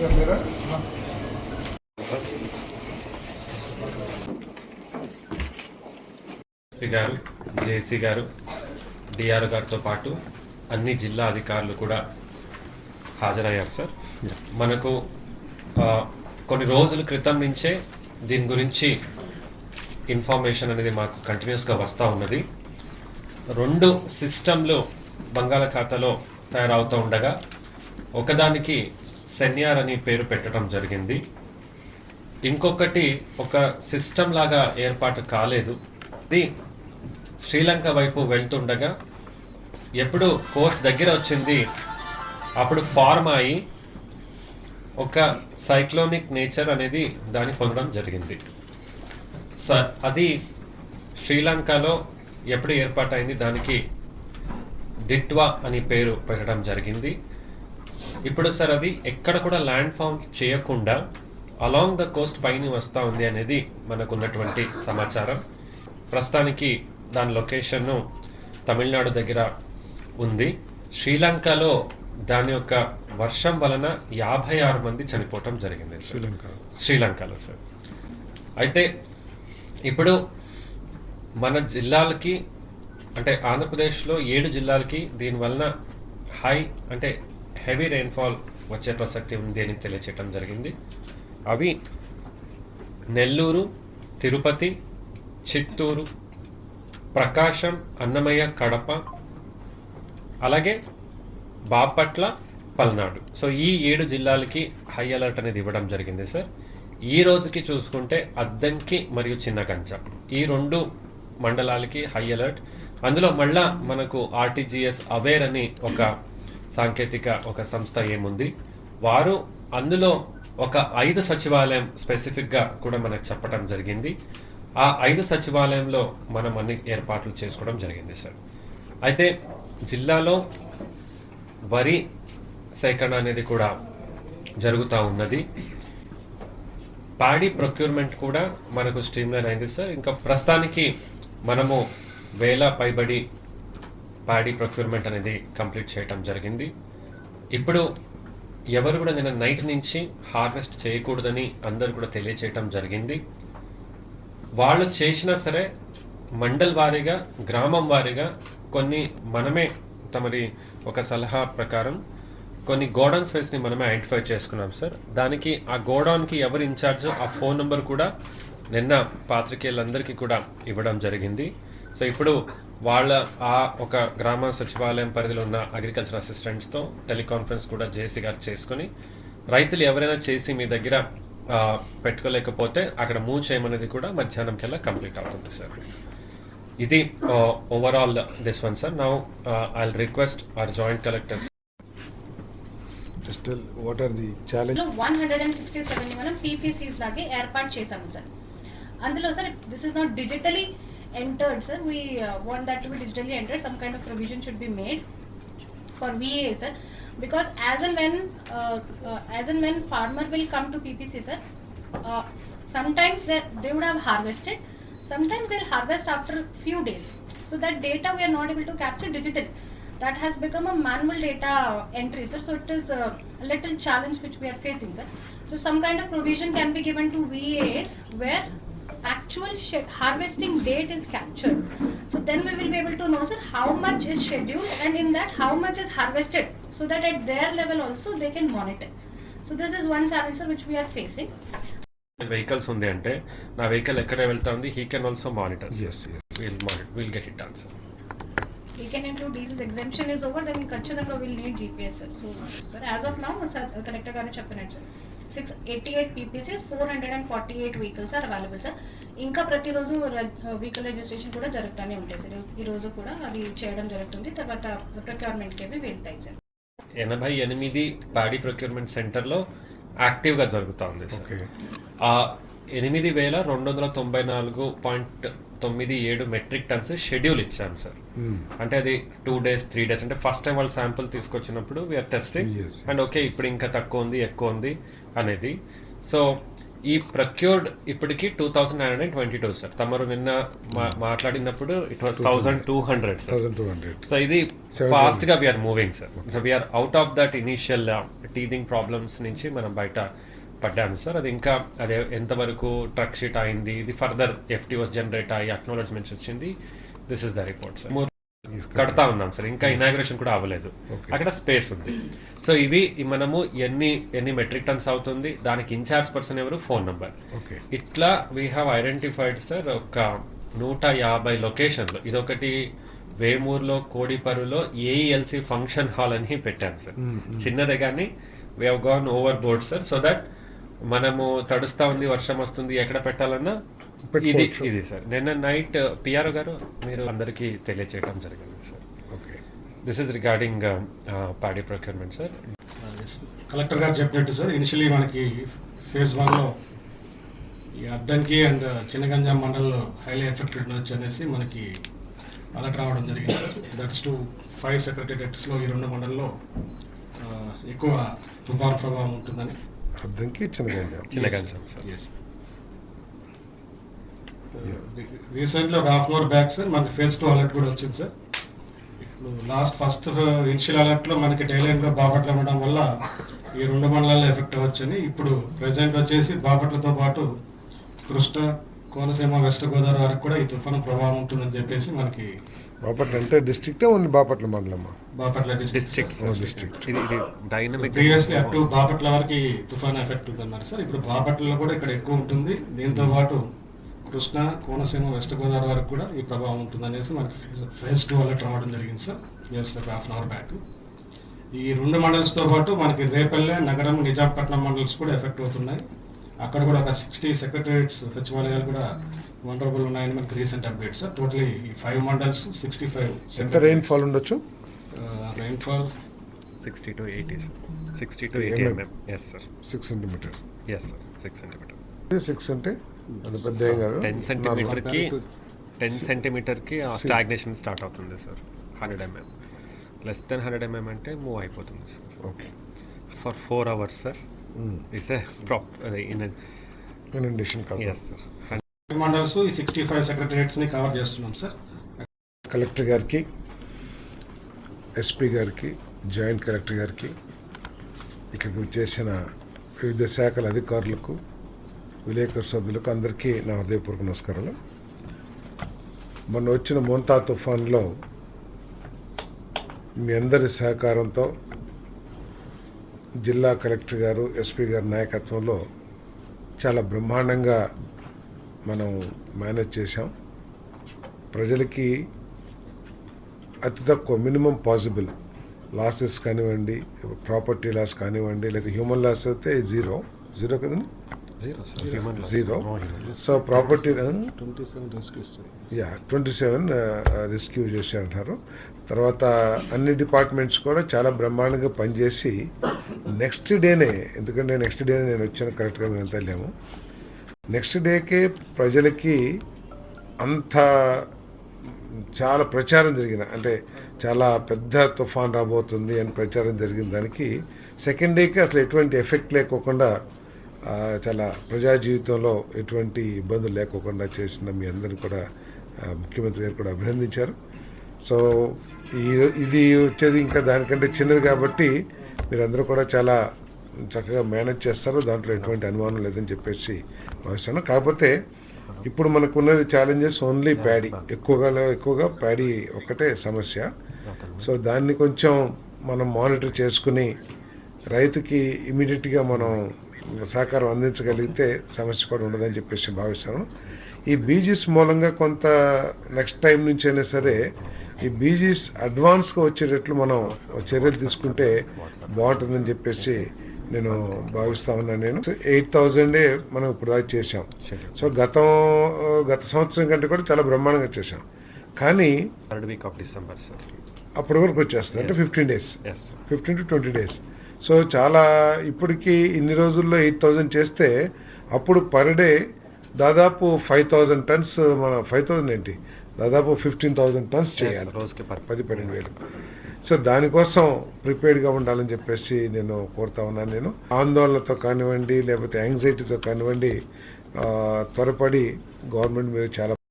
గారు గారు జేసీ గారు డిఆర్ గారితో పాటు అన్ని జిల్లా అధికారులు కూడా హాజరయ్యారు సార్. మనకు కొన్ని రోజుల క్రితం నుంచే దీని గురించి ఇన్ఫర్మేషన్ అనేది మాకు కంటిన్యూస్గా వస్తూ ఉన్నది. రెండు సిస్టంలు బంగాళాఖాతంలో తయారవుతూ ఉండగా ఒకదానికి సెన్యార్ అని పేరు పెట్టడం జరిగింది. ఇంకొకటి ఒక సిస్టమ్ లాగా ఏర్పాటు కాలేదు. ఇది శ్రీలంక వైపు వెళ్తుండగా ఎప్పుడు కోస్ట్ దగ్గర వచ్చింది. అప్పుడు ఫార్మ్ అయి ఒక సైక్లోనిక్ నేచర్ అనేది దాన్ని పొందడం జరిగింది. స అది శ్రీలంకలో ఎప్పుడు ఏర్పాటైంది? దానికి డిట్వా అని పేరు పెట్టడం జరిగింది. ఇప్పుడు సార్ అది ఎక్కడ కూడా ల్యాండ్ ఫామ్ చేయకుండా అలాంగ్ ద కోస్ట్ పైన వస్తూ ఉంది అనేది మనకు ఉన్నటువంటి సమాచారం. ప్రస్తుతానికి దాని లొకేషన్ తమిళనాడు దగ్గర ఉంది. శ్రీలంకలో దాని యొక్క వర్షం వలన యాభై ఆరు మంది చనిపోవటం జరిగింది. శ్రీలంక. శ్రీలంకలో సార్. అయితే ఇప్పుడు మన జిల్లాలకి అంటే ఆంధ్రప్రదేశ్లో ఏడు జిల్లాలకి దీనివలన హై అంటే హెవీ రెయిన్ఫాల్ వచ్చే ప్రసక్తి ఉంది అని తెలియచేయటం జరిగింది. అవి నెల్లూరు తిరుపతి చిత్తూరు ప్రకాశం అన్నమయ్య కడప అలాగే బాపట్ల పల్నాడు. సో ఈ ఏడు జిల్లాలకి హై అలర్ట్ అనేది ఇవ్వడం జరిగింది సార్. ఈ రోజుకి చూసుకుంటే అద్దంకి మరియు చిన్న కంచ ఈ రెండు మండలాలకి హై అలర్ట్ అందులో మళ్ళా మనకు ఆర్టీజీఎస్ అవేర్ అని ఒక సాంకేతిక ఒక సంస్థ ఏముంది? వారు అందులో ఒక ఐదు సచివాలయం స్పెసిఫిక్గా కూడా మనకు చెప్పడం జరిగింది. ఆ ఐదు సచివాలయంలో మనం అన్ని ఏర్పాట్లు చేసుకోవడం జరిగింది సార్. అయితే జిల్లాలో వరి సేకరణ అనేది కూడా జరుగుతూ ఉన్నది. పాడి ప్రొక్యూర్మెంట్ కూడా మనకు స్ట్రీమ్లైన్ అయింది సార్. ఇంకా ప్రస్తుతానికి మనము వేల పైబడి పాడి ప్రొక్యూర్మెంట్ అనేది కంప్లీట్ చేయటం జరిగింది. ఇప్పుడు ఎవరు కూడా నిన్న నైట్ నుంచి హార్వెస్ట్ చేయకూడదని అందరు కూడా తెలియచేయటం జరిగింది. వాళ్ళు చేసినా సరే మండల్ వారీగా గ్రామం వారీగా కొన్ని మనమే తమరి ఒక సలహా ప్రకారం కొన్ని గోడౌన్ స్పేస్ని మనమే ఐడెంటిఫై చేసుకున్నాం సార్. దానికి ఆ గోడౌన్కి ఎవరు ఇన్ఛార్జ్ ఆ ఫోన్ నెంబర్ కూడా నిన్న పాత్రికేయులందరికీ కూడా ఇవ్వడం జరిగింది. సో ఇప్పుడు వాళ్ళ ఆ ఒక గ్రామ సచివాలయం పరిధిలో ఉన్న అగ్రికల్చర్ అసిస్టెంట్స్తో టెలికాన్ఫరెన్స్ కూడా జేసీ గారు చేసుకొని రైతులు ఎవరైనా చేసి మీ దగ్గర ఆ, పెట్టుకోలేకపోతే అక్కడ మూవ్ చేయమనేది కూడా మధ్యాహ్నం కల్లా కంప్లీట్ అవుతుంది సార్. ఇది overall this one sir now I request our joint collectors still what are the challenge one hundred and sixty seven మనం పీపీసీస్ లాగే ఏర్పాటు చేసాము సార్ అందులో sir this is not digitally entered, sir, we uh, want that to be digitally entered. Some kind of provision should be made for VA, sir, because as and when uh, uh, as and when farmer will come to PPC, sir, uh, sometimes they they would have harvested, sometimes they'll harvest after few days. So that data we are not able to capture digitally. That has become a manual data entry, sir. So it is a little challenge which we are facing, sir. So some kind of provision can be given to VAs where actual shed harvesting date is captured so then we will be able to know sir how much is scheduled and in that how much is harvested so that at their level also they can monitor so this is one challenge sir which we are facing vehicles ఉంది అంటే నా vehicle ఎక్కడ వెళ్తా ఉంది he can also monitor will will get it answer we can include these exemption is over then ఖచ్చితంగా will need GPS sir so sir as of now sir collector గారు చెప్పినట్టు sir six eighty eight PPCs four hundred and forty eight vehicles are available sir ఇంకా ప్రతిరోజు vehicle registration కూడా జరుగుతూనే ఉంటాయి sir ఈ రోజు కూడా అది చేయడం జరుగుతుంది. తర్వాత ప్రొక్యూర్మెంట్కి అవి వెళ్తాయి సార్ ఎనభై ఎనిమిది పాడి ప్రొక్యూర్మెంట్ సెంటర్లో యాక్టివ్గా జరుగుతూ ఉంది సార్ ఓకే. ఆ ఎనిమిది వేల రెండు వందల తొంభై నాలుగు పాయింట్ తొమ్మిది ఏడు మెట్రిక్ టన్స్ షెడ్యూల్ ఇచ్చాం సార్ అంటే అది టూ డేస్ త్రీ డేస్ అంటే ఫస్ట్ టైం వాళ్ళు శాంపుల్ తీసుకొచ్చినప్పుడు వీఆర్ టెస్టింగ్. అండ్ ఓకే ఇప్పుడు ఇంకా తక్కువ ఉంది ఎక్కువ ఉంది. అనేది. సో ఈ ప్రక్యూర్డ్ ఇప్పటికి two thousand nine hundred twenty two sir తమరు నిన్న మా- మాట్లాడినప్పుడు it was thousand two hundred so ఇది ఫాస్ట్గా we're moving sir so we're out of that initial teething problems నుంచి మనం బయట పడ్డాము సార్ అది ఇంకా అదే ఎంతవరకు ట్రక్ షీట్ అయింది ఇది ఫర్దర్ ఎఫ్టీఓస్ జనరేట్ అయ్యి అక్నాలజ్మెంట్స్ వచ్చింది. This is the report sir కడతా ఉన్నాం సార్ ఇంకా ఇనాగ్రేషన్ కూడా అవ్వలేదు. అక్కడ స్పేస్ ఉంది. సో ఇవి మనము ఎన్ని ఎన్ని మెట్రిక్ టన్స్ అవుతుంది దానికి ఇన్ఛార్జ్ పర్సన్ ఎవరు? ఫోన్ నంబర్ ఇట్లా వీ హ్యావ్ ఐడెంటిఫైడ్ సార్ ఒక నూట యాభై లొకేషన్లు ఇదొకటి వేమూరులో కోడిపరులో ఏఈఎల్సి ఫంక్షన్ హాల్ అని పెట్టాం సార్ చిన్నదే కానీ we have gone over board sir so that మనము తడుస్తా ఉంది వర్షం వస్తుంది ఎక్కడ పెట్టాలన్నా ఇది. ఇది సార్. నిన్న నైట్ పిఆర్ఓ గారు మీరు అందరికీ తెలియచేయడం జరిగింది sir. Okay. This is regarding paddy procurement sir. Collector గారు చెప్పినట్టు సార్ ఇనిషియలీ మనకి ఫేజ్ వన్లో ఈ అద్దంకి అండ్ చిన్నగంజాం మండల్లో హైలీ ఎఫెక్టెడ్ ఉండొచ్చు అనేసి మనకి అలర్ట్ రావడం జరిగింది సార్ దట్స్ టు ఫైవ్ సెక్రటరియట్స్లో ఈ రెండు మండల్లో ఆ, ఎక్కువ తుఫాన్ ప్రభావం ఉంటుందని. Addanki Chinaganjam Chinaganjam sir yes recently ఒక హాఫ్ అవర్ బ్యాక్ సార్ మనకి ఫేజ్ టూ అలర్ట్ కూడా వచ్చింది సార్ ఇప్పుడు లాస్ట్ ఫస్ట్ ఇనిషియల్ అలర్ట్లో మనకి డైలైన్లో బాపట్ల ఉండడం వల్ల ఈ రెండు మండలాల్లో ఎఫెక్ట్ అవ్వచ్చని ఇప్పుడు ప్రెసెంట్ వచ్చేసి బాపట్లతో పాటు కృష్ణ కోనసీమ వెస్ట్ గోదావరి వరకు కూడా ఈ తుఫాను ప్రభావం ఉంటుందని చెప్పేసి మనకి బాపట్ల అంటే డిస్ట్రిక్టే ఓన్లీ బాపట్ల మండలమ్మా బాపట్ల డిస్ట్రిక్ట్ డిస్ట్రిక్ట్ డిస్ట్రిక్ట్ ఇది ఇది dynamic previously up to Bapatla వరకు తుఫాన్ ఎఫెక్ట్ ఉందన్నారు సార్ ఇప్పుడు బాపట్లలో కూడా ఇక్కడ ఎక్కువ ఉంటుంది. దీంతో పాటు కృష్ణ కోనసీమ వెస్ట్ గోదావరి వరకు కూడా ఈ ప్రభావం ఉంటుంది అనేసి మనకి ఫేజ్- ఫేజ్ టూ అలర్ట్ రావడం జరిగింది సార్ జస్ట్ ఒక హాఫ్ అన్ అవర్ బ్యాక్ ఈ రెండు మండల్స్తో పాటు మనకి రేపల్లె నగరం నిజాంపట్నం మండల్స్ కూడా ఎఫెక్ట్ అవుతున్నాయి. అక్కడ కూడా ఒక సిక్స్టీ సెక్రటరియట్స్ సచివాలయాలు కూడా వండరబుల్ ఉన్నాయని మనకి రీసెంట్ అప్డేట్ సార్ టోటలీ ఈ ఫైవ్ మండల్స్ సిక్స్టీ ఫైవ్ ఎంత రెయిన్ ఫాల్ ఉండొచ్చు? Rainfall sixty to eighty sixty to eighty Mm. MM. Yes sir six centimetres yes sir six centimetre. Six అంటే అంత పెద్ద ఏం కాదు. టెన్ సెంటీమీటర్కి టెన్ సెంటీమీటర్కి స్టాగ్నేషన్ స్టార్ట్ అవుతుంది sir hundred MM less than hundred MM అంటే మూవ్ అయిపోతుంది sir okay for four hours sir is a prop in inundation yes sir mandals ఈ సిక్స్టీ ఫైవ్ సెక్రటరియట్స్ని కవర్ చేస్తున్నాం సార్ కలెక్టర్ గారికి ఎస్పీ గారికి joint collector గారికి ఇక్కడికి చేసిన వివిధ శాఖల అధికారులకు విలేకరు సభ్యులకు అందరికీ నా హృదయపూర్వక నమస్కారాలు. మొన్న వచ్చిన మోంతా తుఫాన్లో మీ అందరి సహకారంతో జిల్లా కలెక్టర్ గారు ఎస్పీ గారి నాయకత్వంలో చాలా బ్రహ్మాండంగా మనం మేనేజ్ చేశాం. ప్రజలకి అతి తక్కువ మినిమం పాసిబుల్. లాసెస్ కానివ్వండి ప్రాపర్టీ లాస్ కానివ్వండి లేదా హ్యూమన్ లాస్ అయితే జీరో. జీరో కదండి? జీరో సో ప్రాపర్టీ యా ట్వంటీ సెవెన్ రెస్క్యూ చేశారంటారు. తర్వాత అన్ని డిపార్ట్మెంట్స్ కూడా చాలా బ్రహ్మాండంగా పనిచేసి నెక్స్ట్ డేనే ఎందుకంటే నెక్స్ట్ డేనే నేను వచ్చాను కరెక్ట్గా మేము వెళ్ళాము నెక్స్ట్ డేకే ప్రజలకి అంత చాలా ప్రచారం జరిగిన అంటే చాలా పెద్ద తుఫాన్ రాబోతుంది అని ప్రచారం జరిగిన దానికి సెకండ్ డేకి అసలు ఎటువంటి ఎఫెక్ట్ లేకోకుండా చాలా ప్రజా జీవితంలో ఎటువంటి ఇబ్బందులు లేకోకుండా చేసిన మీ అందరిని కూడా ముఖ్యమంత్రి గారు కూడా అభినందించారు. సో ఈ ఇది వచ్చేది ఇంకా దానికంటే చిన్నది కాబట్టి మీరందరూ కూడా చాలా చక్కగా మేనేజ్ చేస్తారు దాంట్లో ఎటువంటి అనుమానం లేదని చెప్పేసి భావిస్తాను కాకపోతే ఇప్పుడు మనకున్నది ఛాలెంజెస్ ఓన్లీ ప్యాడీ ఎక్కువగా ఎక్కువగా ప్యాడీ ఒకటే సమస్య. సో దాన్ని కొంచెం మనం మానిటర్ చేసుకుని రైతుకి ఇమీడియట్గా మనం సహకారం అందించగలిగితే సమస్య కూడా ఉండదని చెప్పేసి భావిస్తాను. ఈ బీజీస్ మూలంగా కొంత నెక్స్ట్ టైం నుంచి అయినా సరే ఈ బీజీస్ అడ్వాన్స్గా వచ్చేటట్లు మనం చర్యలు తీసుకుంటే బాగుంటుందని చెప్పేసి నేను భావిస్తా ఉన్నాను నేను. ఎయిట్ థౌజండే మనం ఇప్పుడు దాకా చేసాం సో గతం గత సంవత్సరం కంటే కూడా చాలా బ్రహ్మాండంగా చేసాం కానీ third week of December sir అప్పటి వరకు వచ్చేస్తుంది. అంటే fifteen days fifteen to twenty days so చాలా ఇప్పటికి ఇన్ని రోజుల్లో ఎయిట్ థౌజండ్ చేస్తే అప్పుడు పర్ డే దాదాపు ఫైవ్ థౌజండ్ టన్స్ మన ఫైవ్ థౌజండ్ ఏంటి? దాదాపు ఫిఫ్టీన్ థౌజండ్ టన్స్ చేయాలి. రోజుకి పది పన్నెండు వేలు. సో దానికోసం ప్రిపేర్డ్గా ఉండాలని చెప్పేసి నేను కోరుతా ఉన్నాను నేను. ఆందోళనతో కానివ్వండి లేకపోతే యాంగ్జైటీతో కానివ్వండి త్వరపడి గవర్నమెంట్ మీద చాలా